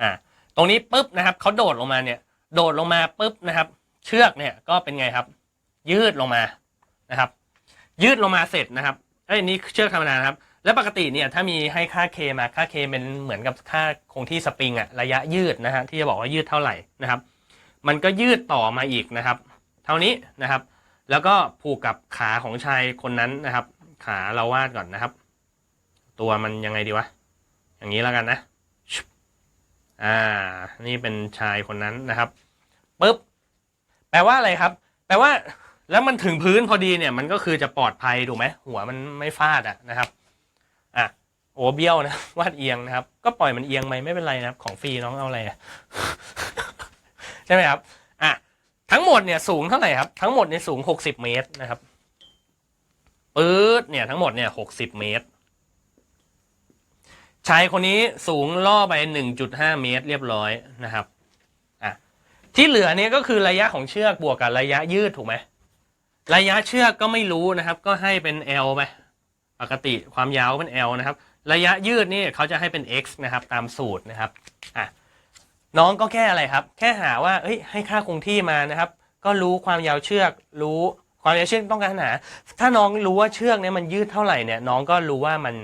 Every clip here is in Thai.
อ่าตรงนี้ปุ๊บนะครับเขาโดดลงมาเนี่ย โดดลงมาปุ๊บนะครับ เชือกเนี่ยก็เป็นไงครับ ยืดลงมานะครับ ยืดลงมาเสร็จนะครับเอ้ยนี่เชือกธรรมดานครับ แล้วปกติเนี่ยถ้ามีให้ค่า K มาค่า K เป็นเหมือนกับค่าคงที่สปริงอะระยะยืดนะฮะที่จะบอกว่ายืดเท่าไหร่นะครับ มันก็ยืดต่อมาอีกนะครับ เท่านี้นะครับ แล้วก็ผูกกับขาของชายคนนั้นนะครับ ขาเราวาดก่อนนะครับ ตัวมันยังไงดีวะอย่างนี้แล้วกันนะ อ่า นี่เป็นชายคนนั้นนะครับปุ๊บแปลว่าอะไรครับ แปลว่า แล้วมันถึงพื้นพอดีเนี่ย มันก็คือจะปลอดภัยถูกไหมหัวมันไม่ฟาดอะนะครับอะโอ้เบี้ยวนะวาดเอียงนะครับ ก็ปล่อยมันเอียงไปไม่เป็นไรนะครับ ของฟรีน้องเอาอะไรอะใช่ไหมครับอะทั้งหมดเนี่ยสูงเท่าไหร่ครับ ทั้งหมดเนี่ยสูงหกสิบเมตรนะครับปื๊ดเนี่ยทั้งหมดเนี่ยหกสิบเมตร ชายคนนี้สูงล่อไปหนึ่งจุดห้าเมตรเรียบร้อยนะครับอะที่เหลือเนี่ยก็คือระยะของเชือกบวกกับระยะยืดถูกไหมระยะเชือกก็ไม่รู้นะครับ ก็ให้เป็น L ไปปกติความยาวเป็น L นะครับ ระยะยืดนี่เขาจะให้เป็น x นะครับ ตามสูตรนะครับอะน้องก็แค่อะไรครับ แค่หาว่าเอ้ยให้ค่าคงที่มานะครับ ก็รู้ความยาวเชือก รู้ความยาวเชือกต้องการหา ถ้าน้องรู้ว่าเชือกเนี่ยมันยืดเท่าไหร่เนี่ย น้องก็รู้ว่ามัน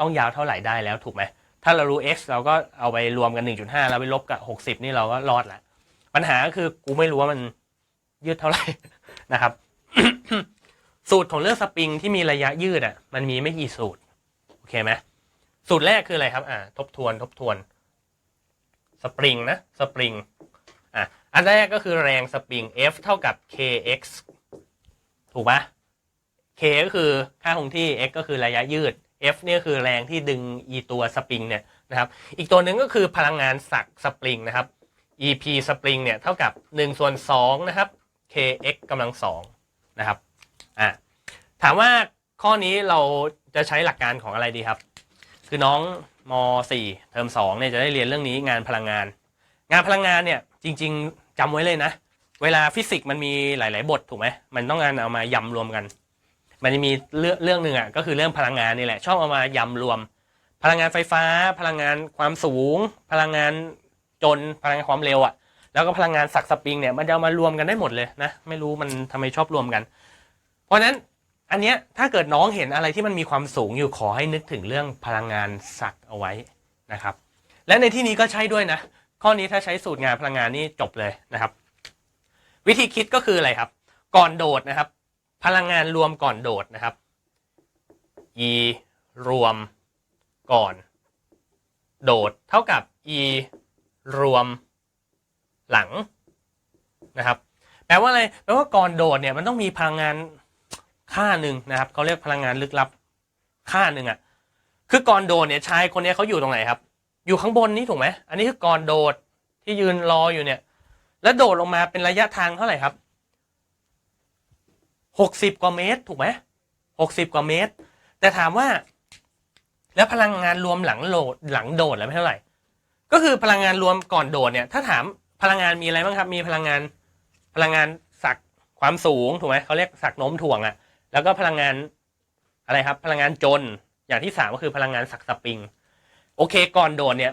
ต้องยาวเท่าไหร่ได้แล้วถูกไหมถ้าเรารู้ x เราก็เอาไปรวมกัน 1.5 แล้วไปลบกับ 60 นี่เราก็รอดละปัญหาก็คือกูไม่รู้ว่ามันยืดเท่าไหร่นะครับ สูตรของเรื่องสปริงที่มีระยะยืดอะ มันมีไม่กี่สูตร โอเคไหมสูตรแรกคืออะไรครับ อ่า ทบทวน ทบทวน สปริงนะ สปริง อะ อันแรกก็คือแรงสปริง F เท่ากับ kx ถูกปะ k ก็คือค่าคงที่ x ก็คือระยะยืด F เนี่ยคือแรงที่ดึงอีตัวสปริงเนี่ยนะครับ อีกตัวหนึ่งก็คือพลังงานสักสปริงนะครับ EP สปริงเนี่ยเท่ากับ1ส่วน2นะครับ kx กำลัง2นะครับอะถามว่าข้อนี้เราจะใช้หลักการของอะไรดีครับ คือน้องม .4 เทอม2เนี่ยจะได้เรียนเรื่องนี้งานพลังงาน งานพลังงานเนี่ยจริง ๆจำไว้เลยนะ เวลาฟิสิกส์มันมีหลาย ๆ บทถูกไหมมันต้องการเอามายำรวมกัน มันจะมีเรื่องเรื่องหนึ่งอะก็คือเรื่องพลังงานนี่แหละชอบเอามายำรวม พลังงานไฟฟ้า พลังงานความสูง พลังงานจนพลังงานความเร็วอะ แล้วก็พลังงานสักสปริงเนี่ยมันจะเอามารวมกันได้หมดเลยนะไม่รู้มันทำไมชอบรวมกัน เพราะฉะนั้นอันเนี้ยถ้าเกิดน้องเห็นอะไรที่มันมีความสูงอยู่ขอให้นึกถึงเรื่องพลังงานสักเอาไว้นะครับ และในที่นี้ก็ใช่ด้วยนะ ข้อนี้ถ้าใช้สูตรงานพลังงานนี่จบเลยนะครับ วิธีคิดก็คืออะไรครับ ก่อนโดดนะครับ พลังงานรวมก่อนโดดนะครับ e รวมก่อน โดดเท่ากับ e รวมหลังนะครับแปลว่าอะไรแปลว่าก่อนโดดเนี่ยมันต้องมีพลังงานค่าหนึ่งนะครับเขาเรียกพลังงานลึกลับค่าหนึ่งอะ่ะคือก่อนโดดเนี่ยชายคนนี้เขาอยู่ตรงไหนครับ อยู่ข้างบนนี้ถูกไหมอันนี้คือก่อนโดดที่ยืนรออยู่เนี่ย แล้วโดดลงมาเป็นระยะทางเท่าไหร่ครับ หกสิบกว่าเมตรถูกไหมหกสิบกว่าเมตร แต่ถามว่า แล้วพลังงานรวมหลังโดดหลังโดดแล้วไม่เท่าไหร่ ก็คือพลังงานรวมก่อนโดดเนี่ย ถ้าถามพลังงานมีอะไรบ้างครับ มีพลังงานพลังงานสักความสูงถูกไหมเขาเรียกสักโน้มถ่วงอะ แล้วก็พลังงานอะไรครับ พลังงานจนอย่างที่สามก็คือพลังงานสักสปริง โอเคก่อนโดดเนี่ย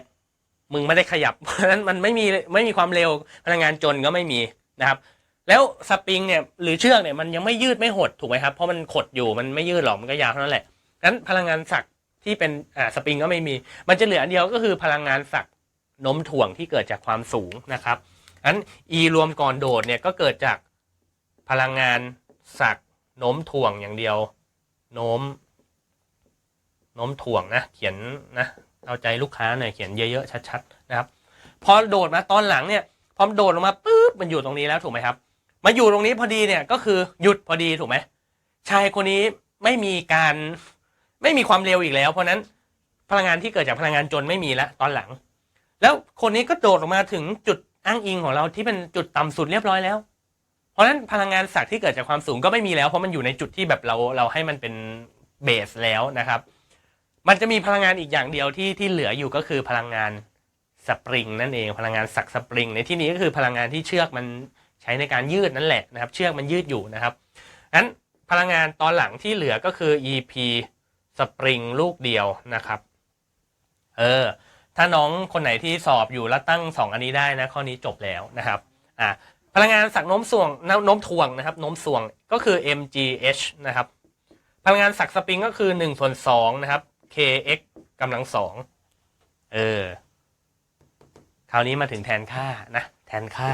มึงไม่ได้ขยับเพราะฉะนั้นมันไม่มีไม่มีความเร็วพลังงานจนก็ไม่มีนะครับ แล้วสปริงเนี่ยหรือเชือกเนี่ยมันยังไม่ยืดไม่หดถูกไหมครับเพราะมันขดอยู่มันไม่ยืดหรอกมันก็ยาวเท่านั้นแหละงั้นพลังงานสักที่เป็นอ่าสปริงก็ไม่มี มันจะเหลืออันเดียวก็คือพลังงานสักโน้มถ่วงที่เกิดจากความสูงนะครับงั้น E รวมก่อนโดดเนี่ยก็เกิดจากพลังงานสักโน้มถ่วงอย่างเดียว โน้ม โน้มถ่วงนะ เขียนนะเอาใจลูกค้าหน่อยเขียนเยอะๆชัดๆนะครับ พอโดดมาตอนหลังเนี่ยพอโดดลงมาปุ๊บมันอยู่ตรงนี้แล้วถูกไหมครับ มาอยู่ตรงนี้พอดีเนี่ยก็คือหยุดพอดีถูกไหมชายคนนี้ไม่มีการไม่มีความเร็วอีกแล้ว เพราะนั้นพลังงานที่เกิดจากพลังงานจนไม่มีแล้วตอนหลัง แล้วคนนี้ก็โดดลงมาถึงจุดอ้างอิงของเราที่เป็นจุดต่ำสุดเรียบร้อยแล้ว เพราะนั้นพลังงานสักที่เกิดจากความสูงก็ไม่มีแล้ว เพราะมันอยู่ในจุดที่แบบเราเราให้มันเป็นเบสแล้วนะครับ มันจะมีพลังงานอีกอย่างเดียวที่ที่เหลืออยู่ก็คือพลังงานสปริงนั่นเองพลังงานสักสปริงในที่นี้ก็คือพลังงานที่เชือกมัน ใช้ในการยืดนั่นแหละนะครับ เชือกมันยืดอยู่นะครับงั้นพลังงานตอนหลังที่เหลือก็คือ EP สปริงลูกเดียวนะครับ เออ ถ้าน้องคนไหนที่สอบอยู่แล้วตั้งสองอันนี้ได้นะ ข้อนี้จบแล้วนะครับ อะพลังงานสักโน้มส่วงโน้มถ่วงนะครับโน้มส่วงก็คือ mgh นะครับ พลังงานสักสปริงก็คือหนึ่งส่วนสองนะครับ kx กำลังสองเออ คราวนี้มาถึงแทนค่านะ แทนค่า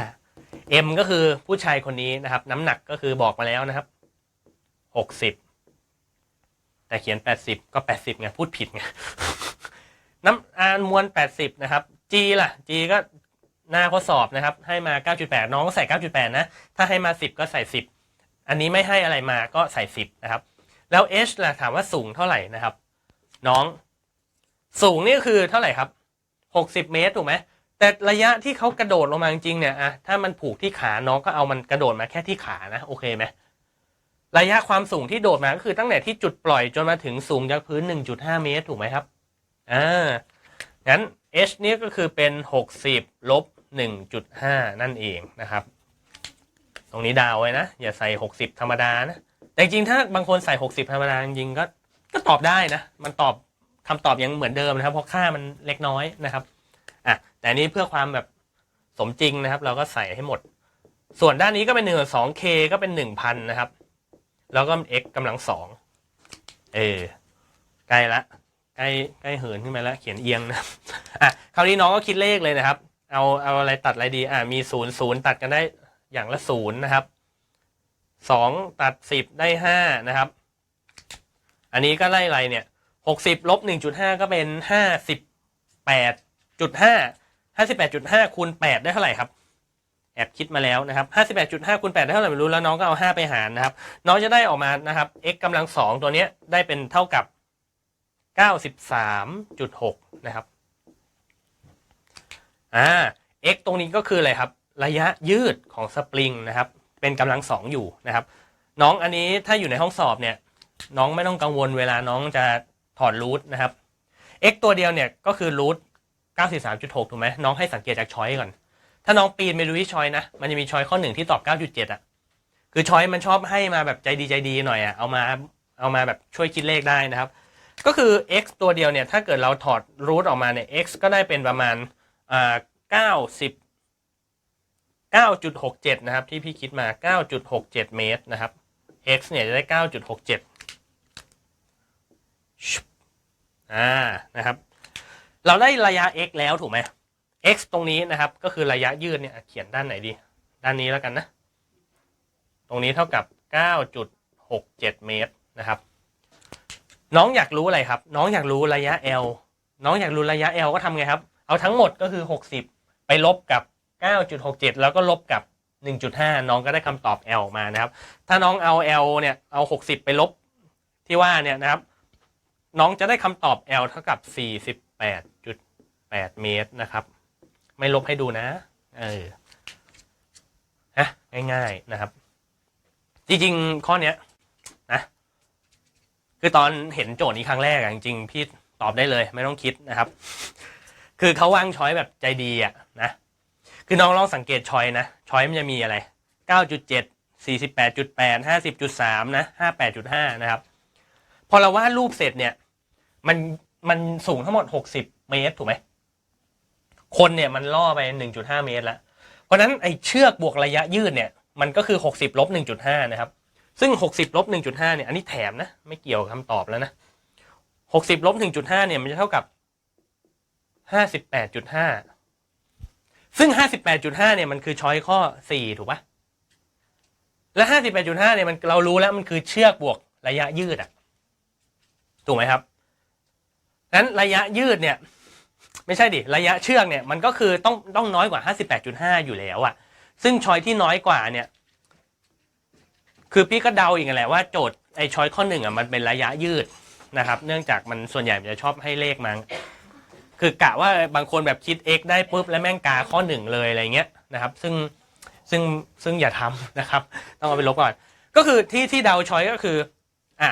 m ก็คือผู้ชายคนนี้นะครับ น้ำหนักก็คือบอกมาแล้วนะครับหกสิบแต่เขียนแปดสิบก็แปดสิบไงพูดผิดไงน้ำอานมวลแปดสิบนะครับ g ล่ะ g ก็หน้าข้อสอบนะครับ ให้มาเก้าจุดแปดน้องก็ใส่เก้าจุดแปดนะ ถ้าให้มาสิบก็ใส่สิบอันนี้ไม่ให้อะไรมาก็ใส่สิบนะครับ แล้ว h ล่ะถามว่าสูงเท่าไหร่นะครับ น้อง สูงนี่คือเท่าไหร่ครับหกสิบเมตรถูกไหม แต่ระยะที่เขากระโดดลงมาจริงเนี่ยอะถ้ามันผูกที่ขาน้องก็เอามันกระโดดมาแค่ที่ขานะโอเคไหมระยะความสูงที่โดดมาก็คือตั้งแต่ที่จุดปล่อยจนมาถึงสูงจากพื้น 1.5 เมตรถูกไหมครับอ่างั้น h นี่ก็คือเป็น 60ลบ1.5 นั่นเองนะครับ ตรงนี้ดาวไว้นะ อย่าใส่ 60 ธรรมดานะ แต่จริงถ้าบางคนใส่ 60 ธรรมดาจริงก็ก็ตอบได้นะ มันตอบคำตอบยังเหมือนเดิมนะครับ เพราะค่ามันเล็กน้อยนะครับ อะแต่นี้เพื่อความแบบสมจริงนะครับ เราก็ใส่ให้หมด ส่วนด้านนี้ก็เป็นหนึ่งสองเคก็เป็นหนึ่งพันนะครับ แล้วก็ x กำลังสองเอใกล้ละใกล้ใกล้เหินขึ้นมาแล้ว เขียนเอียงนะอะคราวนี้น้องก็คิดเลขเลยนะครับ เอาเอาอะไรตัดอะไรดีอะมีศูนย์ศูนย์ตัดกันได้อย่างละศูนย์นะครับสองตัดสิบได้ห้านะครับ อันนี้ก็ไล่อะไรเนี่ยหกสิบลบหนึ่งจุดห้าก็เป็นห้าสิบแปด จุดห้าห้าสิบแปดจุดห้าคูณแปดได้เท่าไหร่ครับแอบคิดมาแล้วนะครับห้าสิบแปดจุดห้าคูณแปดได้เท่าไหร่ไม่รู้แล้วน้องก็เอาห้าไปหารนะครับ น้องจะได้ออกมานะครับ x กำลังสองตัวเนี้ยได้เป็นเท่ากับเก้าสิบสามจุดหกนะครับอ่า x ตรงนี้ก็คืออะไรครับ ระยะยืดของสปริงนะครับ เป็นกำลังสองอยู่นะครับ น้องอันนี้ถ้าอยู่ในห้องสอบเนี่ย น้องไม่ต้องกังวลเวลาน้องจะถอดรูทนะครับ x ตัวเดียวเนี่ยก็คือรูท 93.6ถูกไหมน้องให้สังเกตจากช้อยก่อน ถ้าน้องปีนไปดูที่ช้อยนะ มันจะมีช้อยข้อหนึ่งที่ตอบ 9.7 อะ คือช้อยมันชอบให้มาแบบใจดีใจดีหน่อยอะ เอามาเอามาแบบช่วยคิดเลขได้นะครับ ก็คือ x ตัวเดียวเนี่ย ถ้าเกิดเราถอดรูทออกมาเนี่ย x ก็ได้เป็นประมาณอ่า90 9.67 นะครับ ที่พี่คิดมา 9.67 เมตรนะครับ x เนี่ยจะได้ 9.67อ่านะครับ เราได้ระยะ x แล้วถูกไหม x ตรงนี้นะครับ ก็คือระยะยืดเนี่ยเขียนด้านไหนดี ด้านนี้แล้วกันนะ ตรงนี้เท่ากับ 9.67 เมตรนะครับ น้องอยากรู้อะไรครับ น้องอยากรู้ระยะ l น้องอยากรู้ระยะ l ก็ทำไงครับ เอาทั้งหมดก็คือ 60 ไปลบกับ 9.67 แล้วก็ลบกับ 1.5 น้องก็ได้คำตอบ l มานะครับ ถ้าน้องเอา l เนี่ยเอา 60 ไปลบที่ว่าเนี่ยนะครับ น้องจะได้คำตอบ l เท่ากับ 48.8 เมตรนะครับ ไม่ลบให้ดูนะ เออฮะง่ายๆนะครับ จริงๆ ข้อเนี้ยนะคือตอนเห็นโจทย์นี้ครั้งแรกอะจริงๆ พี่ตอบได้เลย ไม่ต้องคิดนะครับ คือเขาวางช้อยแบบใจดีอะนะ คือน้องลองสังเกตช้อยนะ ช้อยมันจะมีอะไร 9.7 48.8 50.3 นะ 58.5 นะครับ พอเราวาดรูปเสร็จเนี่ย มันมันสูงทั้งหมด 60 เมตรถูกไหมคนเนี่ยมันล่อไป 1.5 เมตรแล้วเพราะฉะนั้นไอ้เชือกบวกระยะยืดเนี่ยมันก็คือ 60ลบ1.5 นะครับ ซึ่ง 60ลบ1.5 เนี่ยอันนี้แถมนะ ไม่เกี่ยวกับคำตอบแล้วนะ 60ลบ1.5 เนี่ยมันจะเท่ากับ 58.5 ซึ่ง 58.5 เนี่ยมันคือช้อยข้อ 4 ถูกปะและ 58.5 เนี่ยมันเรารู้แล้วมันคือเชือกบวกระยะยืดอะถูกไหมครับ นั้นระยะยืดเนี่ยไม่ใช่ดิ ระยะเชือกเนี่ยมันก็คือต้องต้องน้อยกว่า 58.5 อยู่แล้วอะซึ่งชอยที่น้อยกว่าเนี่ย คือพี่ก็เดาอีกแหละว่าโจทย์ไอ้ชอยข้อหนึ่งอะมันเป็นระยะยืดนะครับ เนื่องจากมันส่วนใหญ่มันจะชอบให้เลขมาคือกะว่าบางคนแบบคิด x ได้ปุ๊บแล้วแม่งกาข้อหนึ่งเลยอะไรเงี้ยนะครับ ซึ่งซึ่งซึ่งอย่าทำนะครับ ต้องเอาไปลบก่อน ก็คือที่ที่เดาชอยก็คือ อะ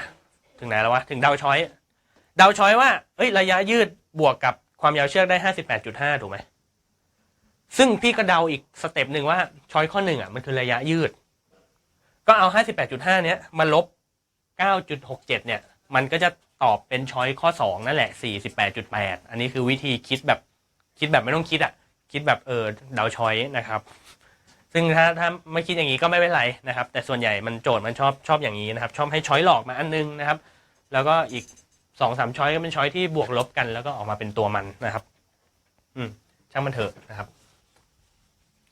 ถึงไหนแล้ววะ ถึงเดาชอย เดาชอยว่าเอ้ยระยะยืดบวกกับความยาวเชือกได้ห้าสิบแปดจุดห้าถูกไหมซึ่งพี่ก็เดาอีกสเต็ปหนึ่งว่าชอยข้อหนึ่งอะมันคือระยะยืด ก็เอาห้าสิบแปดจุดห้าเนี้ยมาลบเก้าจุดหกเจ็ดเนี่ย มันก็จะตอบเป็นชอยข้อสองนั่นแหละสี่สิบแปดจุดแปดอันนี้คือวิธีคิดแบบคิดแบบไม่ต้องคิดอะ คิดแบบเออเดาช้อยนะครับ ซึ่งถ้าถ้าไม่คิดอย่างนี้ก็ไม่เป็นไรนะครับ แต่ส่วนใหญ่มันโจทย์มันชอบชอบอย่างนี้นะครับ ชอบให้ช้อยหลอกมาอันนึงนะครับ แล้วก็อีก สองสามช้อยก็เป็นช้อยที่บวกลบกันแล้วก็ออกมาเป็นตัวมันนะครับ อืม ช่างมันเถอะนะครับ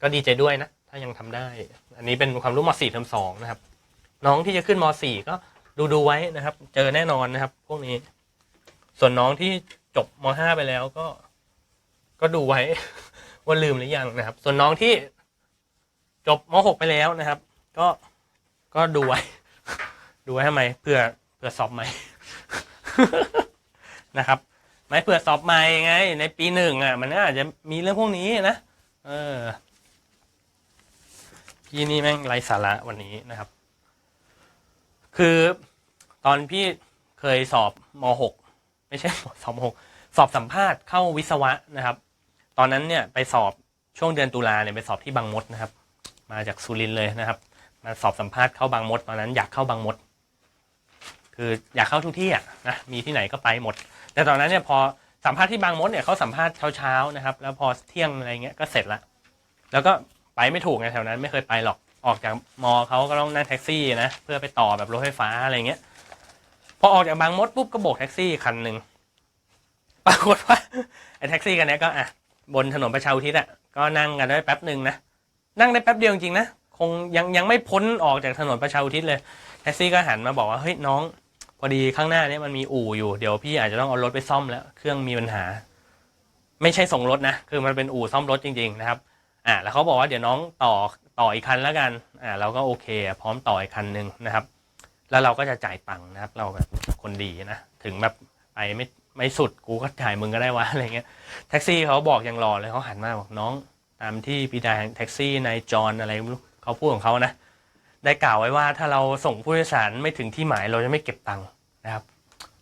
ก็ดีใจด้วยนะ ถ้ายังทำได้ อันนี้เป็นความรู้มสี่เทอมสองนะครับ น้องที่จะขึ้นมสี่ก็ดูดูไว้นะครับ เจอแน่นอนนะครับ พวกนี้ ส่วนน้องที่จบมห้าไปแล้วก็ ก็ดูไว้ ว่าลืมหรือยังนะครับ ส่วนน้องที่จบมหกไปแล้วนะครับ ก็ก็ดูไว้ ดูไว้ทำไมเพื่อเพื่อสอบใหม่ นะครับ ไม่เผื่อสอบใหม่ไง ในปีหนึ่งอะ มันก็อาจจะมีเรื่องพวกนี้นะ เออ พี่นี่แม่งไร้สาระวันนี้นะครับ คือตอนพี่เคยสอบมหกไม่ใช่สอบมหกสอบสัมภาษณ์เข้าวิศวะนะครับ ตอนนั้นเนี่ยไปสอบช่วงเดือนตุลาเนี่ยไปสอบที่บางมดนะครับ มาจากสุรินเลยนะครับ มาสอบสัมภาษณ์เข้าบางมด ตอนนั้นอยากเข้าบางมด คืออยากเข้าทุกที่อะนะมีที่ไหนก็ไปหมด แต่ตอนนั้นเนี่ยพอสัมภาษณ์ที่บางมดเนี่ยเขาสัมภาษณ์เช้าๆนะครับ แล้วพอเที่ยงอะไรเงี้ยก็เสร็จละแล้วก็ไปไม่ถูกไงแถวนั้นไม่เคยไปหรอกออกจากมอเขาก็ต้องนั่งแท็กซี่นะเพื่อไปต่อแบบรถไฟฟ้าอะไรเงี้ยพอออกจากบางมดปุ๊บก็โบกแท็กซี่คันหนึ่งปรากฏว่าไอ้แท็กซี่คันเนี้ยก็อะบนถนนประชาอุทิศอะก็นั่งกันได้แป๊บหนึ่งนะนั่งได้แป๊บเดียวจริงนะคงยังยังไม่พ้นออกจากถนนประชาอุทิศเลยแท็กซี่ก็หันมาบอกว่าเฮ้ยน้อง พอดีข้างหน้าเนี้มันมีอู่อยู่ เดี๋ยวพี่อาจจะต้องเอารถไปซ่อมแล้ว เครื่องมีปัญหา ไม่ใช่ส่งรถนะ คือมันเป็นอู่ซ่อมรถจริง ๆ นะครับ อ่า แล้วเขาบอกว่าเดี๋ยวน้องต่อต่ออีกคันแล้วกัน อ่า เราก็โอเค พร้อมต่ออีกคันหนึ่งนะครับ แล้วเราก็จะจ่ายตังค์นะครับ เราแบบคนดีนะ ถึงแบบไปไม่ไม่สุด กูก็จ่ายมึงก็ได้วะอะไรเงี้ย แท็กซี่เขาบอกอย่างหล่อเลยเขาหันมาบอกน้อง ตามที่ปีดาแห่งแท็กซี่นายจอนอะไรไม่รู้เขาพูดของเขานะ ได้กล่าวไว้ว่าถ้าเราส่งผู้โดยสารไม่ถึงที่หมายเราจะไม่เก็บตังค์นะครับ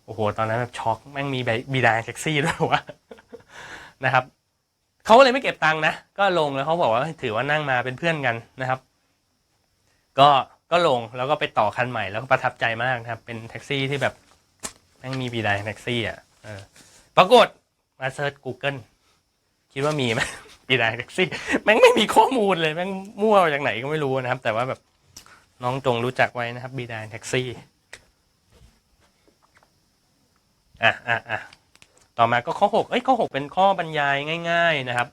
โอ้โหตอนนั้นแบบช็อกแม่งมีบีดาแท็กซี่ด้วยวะนะครับเขาเลยไม่เก็บตังค์นะก็ลงแล้วเขาบอกว่าถือว่านั่งมาเป็นเพื่อนกันนะครับ ก็ก็ลงแล้วก็ไปต่อคันใหม่แล้วก็ประทับใจมากนะครับ เป็นแท็กซี่ที่แบบแม่งมีบีดาแท็กซี่อะเออปรากฏมาเซิร์ช Google คิดว่ามีไหมบีดาแท็กซี่แม่งไม่มีข้อมูลเลยแม่งมั่วจากไหนก็ไม่รู้นะครับ แต่ว่าแบบ น้องจงรู้จักไว้นะครับบีดาแท็กซี่อะอะอะต่อมาก็ข้อหกเอ้ยข้อหกเป็นข้อบรรยายง่าย ๆนะครับ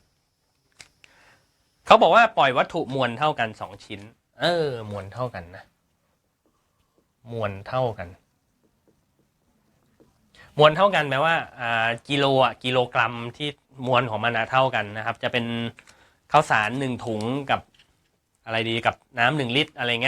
เขาบอกว่าปล่อยวัตถุมวลเท่ากันสองชิ้น เออ มวลเท่ากันนะ มวลเท่ากัน มวลเท่ากันแปลว่าอ่ากิโลอะกิโลกรัมที่มวลของมันอะเท่ากันนะครับ จะเป็นข้าวสารหนึ่งถุงกับอะไรดีกับน้ำหนึ่งลิตรอะไรเงี้ย